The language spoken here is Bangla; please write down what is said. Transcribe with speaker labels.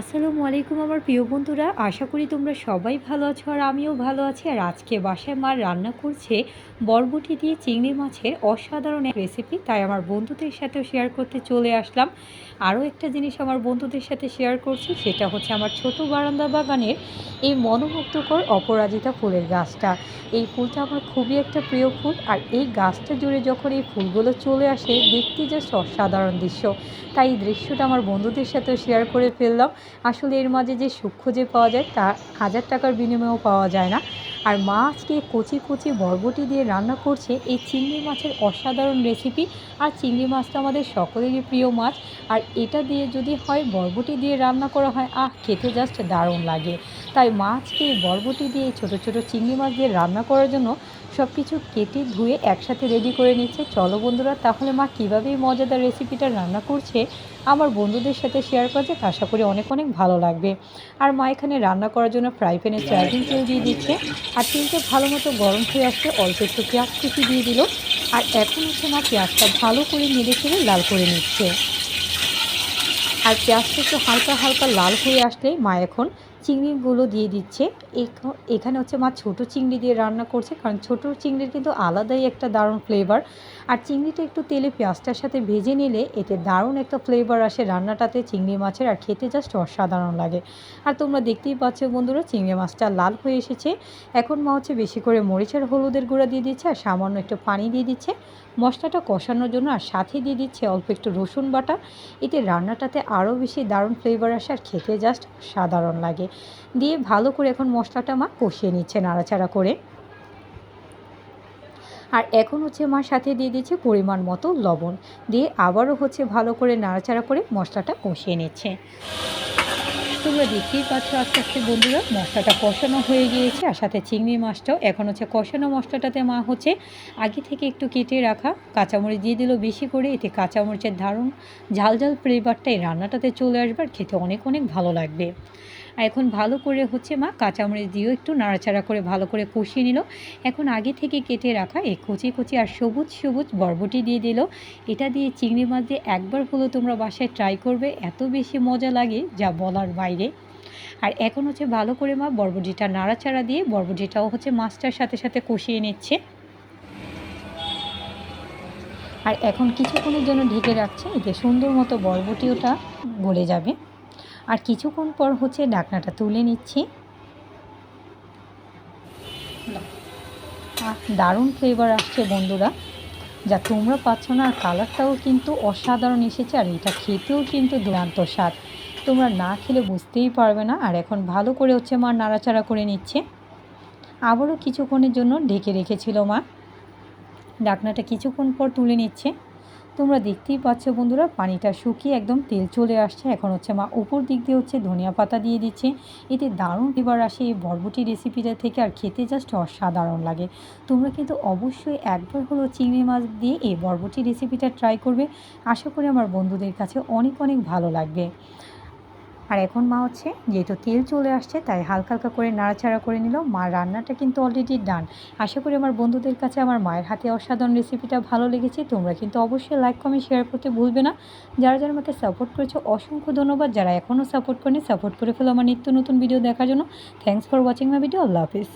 Speaker 1: আসসালামু আলাইকুম আমার প্রিয় বন্ধুরা। আশা করি তোমরা সবাই ভালো আছো আর আমিও ভালো আছি। আর আজকে বাসায় মা রান্না করছে বরবটি দিয়ে চিংড়ি মাছের অসাধারণ এক রেসিপি তাই আমার বন্ধুদের সাথেও শেয়ার করতে চলে আসলাম। আরও একটা জিনিস আমার বন্ধুদের সাথে শেয়ার করছি, সেটা হচ্ছে আমার ছোট বারান্দা বাগানের এই মনোমুগ্ধকর অপরাজিতা ফুলের গাছটা। এই ফুলটা আমার খুবই একটা প্রিয় ফুল আর এই গাছটা জুড়ে যখন এই ফুলগুলো চলে আসে, দেখতে জাস্ট অসাধারণ দৃশ্য। তাই এই দৃশ্যটা আমার বন্ধুদের সাথেও শেয়ার করে ফেললাম। আসলে এর মাঝে যে সূক্ষ্ম যে পাওয়া যায় তা হাজার টাকার বিনিময়েও পাওয়া যায় না। আর মা আজকে কচি কচি বরবটি দিয়ে রান্না করছে এই চিংড়ি মাছের অসাধারণ রেসিপি আর চিংড়ি মাছটা আমাদের সকলেরই প্রিয় মাছ। আর এটা দিয়ে যদি হয় বরবটি দিয়ে রান্না করা হয়, আহ, খেতে জাস্ট দারুণ লাগে। তাই মাছকে বরবটি দিয়ে ছোটো ছোটো চিংড়ি মাছ দিয়ে রান্না করার জন্য সব কিছু কেটে ধুয়ে একসাথে রেডি করে নিচ্ছে। চলো বন্ধুরা, তাহলে মা কীভাবে মজাদার রেসিপিটা রান্না করছে, আমার বন্ধুদের সাথে শেয়ার করা যাক আশা করি অনেক অনেক ভালো লাগবে। আর মা এখানে রান্না করার জন্য ফ্রাই প্যানে সয়াবিন তেল দিয়ে দিচ্ছে। আর তিনটে ভালো মতো গরম হয়ে আসছে অল্প একটু পেঁয়াজ কুচি দিয়ে দিল। আর এখন হচ্ছে মা পেঁয়াজটা ভালো করে নেড়ে চেড়ে লাল করে নিচ্ছে। আর পেঁয়াজটা একটু হালকা হালকা লাল হয়ে আসলেই মা এখন চিংড়িগুলো দিয়ে দিচ্ছে। এখানে হচ্ছে মা ছোটো চিংড়ি দিয়ে রান্না করছে, কারণ ছোটো চিংড়ির কিন্তু আলাদাই একটা দারুণ ফ্লেভার আর চিংড়িটা একটু তেলে পেঁয়াজটার সাথে ভেজে নিলে এতে দারুণ একটা ফ্লেভার আসে রান্নাটাতে চিংড়ি মাছের, আর খেতে জাস্ট অসাধারণ লাগে। আর তোমরা দেখতেই পাচ্ছ বন্ধুরা, চিংড়ি মাছটা লাল হয়ে এসেছে। এখন মা হচ্ছে বেশি করে মরিচের, হলুদের গুঁড়া দিয়ে দিচ্ছে, আর সামান্য একটু পানি দিয়ে দিচ্ছে। মশলাটা কষানোর জন্য, আর সাথে দিয়ে দিচ্ছে অল্প একটু রসুন বাটা। এতে রান্নাটাতে আরও বেশি দারুণ ফ্লেভার আসে, আর খেতে জাস্ট সাধারণ লাগে। দিয়ে ভালো করে এখন মশলাটা মা কষিয়ে নিচ্ছে নাড়াচাড়া করে। আর এখন হচ্ছে মার সাথে দিয়ে দিচ্ছে পরিমাণ মতো লবণ। দিয়ে আবারও হচ্ছে ভালো করে নাড়াচাড়া করে মশলাটা কষিয়ে নিচ্ছে। তোমরা দেখতেই পাচ্ছ আস্তে আস্তে বন্ধুরা, মশলাটা কষানো হয়ে গিয়েছে আর সাথে চিংড়ি মাছটাও। এখন হচ্ছে কষানো মশলাটাতে মা হচ্ছে আগে থেকে একটু কেটে রাখা কাঁচামরিচ দিয়ে দিল বেশি করে। এতে কাঁচামরিচের ধারণ ঝাল ঝাল ফ্লেভারটা এই রান্নাটাতে চলে আসবে আর খেতে অনেক অনেক ভালো লাগবে। আর এখন ভালো করে হচ্ছে মা কাঁচামরিচ দিয়েও একটু নাড়াচাড়া করে ভালো করে কষিয়ে নিল। এখন আগে থেকে কেটে রাখা এই কচি কচি আর সবুজ সবুজ বরবটি দিয়ে দিল। এটা দিয়ে চিংড়ি মাছ দিয়ে একবার হলেও তোমরা বাসায় ট্রাই করবে, এত বেশি মজা লাগে যা বলার বাইরে। আর এখন হচ্ছে ভালো করে মা বরবটিটা নাড়াচাড়া দিয়ে বরবটিটাও হচ্ছে মাছটার সাথে সাথে কষিয়ে নিচ্ছে। আর এখন কিছুক্ষণের জন্য ঢেকে রাখছে এতে সুন্দর মতো বরবটিওটা গলে যাবে। আর কিছুক্ষণ পর হচ্ছে ডাকনাটা তুলে নিচ্ছি। দারুণ ফ্লেভার আসছে বন্ধুরা। যা তোমরা পাচ্ছ না, আর কালারটাও কিন্তু অসাধারণ এসেছে, আর এটা খেতেও কিন্তু দুরান্ত স্বাদ। তোমরা না খেলে বুঝতেই পারবে না, আর এখন ভালো করে হচ্ছে মা নাড়াচাড়া করে নিচ্ছে। আবারও কিছুক্ষণের জন্য ঢেকে রেখেছিল মা। ডাকনাটা কিছুক্ষণ পর তুলে নিচ্ছে। তোমরা দেখতেই পাচ্ছ বন্ধুরা, পানিটা শুকিয়ে একদম তেল চলে আসছে। এখন হচ্ছে মা উপর দিক দিয়ে হচ্ছে ধনিয়া পাতা দিয়ে দিচ্ছে। এতে দারুণ ফ্লেভার আসে এই বরবটি রেসিপিটা থেকে আর খেতে জাস্ট অসাধারণ লাগে। তোমরা কিন্তু অবশ্যই একবার হলো চিংড়ি মাছ দিয়ে এই বরবটি রেসিপিটা ট্রাই করবে। আশা করি আমার বন্ধুদের কাছে অনেক অনেক ভালো লাগবে। আর এখন মা হচ্ছে, যেহেতু তেল চলে আসছে, তাই হালকা হালকা করে নাড়াচাড়া করে নিল। মা রান্নাটা কিন্তু অলরেডি ডান আশা করি আমার বন্ধুদের কাছে আমার মায়ের হাতে অসাধারণ রেসিপিটা ভালো লেগেছে। তোমরা কিন্তু অবশ্যই লাইক কমেন্ট শেয়ার করতে ভুলবে না। যারা যারা আমাকে সাপোর্ট করেছ, অসংখ্য ধন্যবাদ। যারা এখনও সাপোর্ট করেনি সাপোর্ট করে ফেলো আমার নিত্য নতুন ভিডিও দেখার জন্য। Thanks for watching my video Allah Hafiz.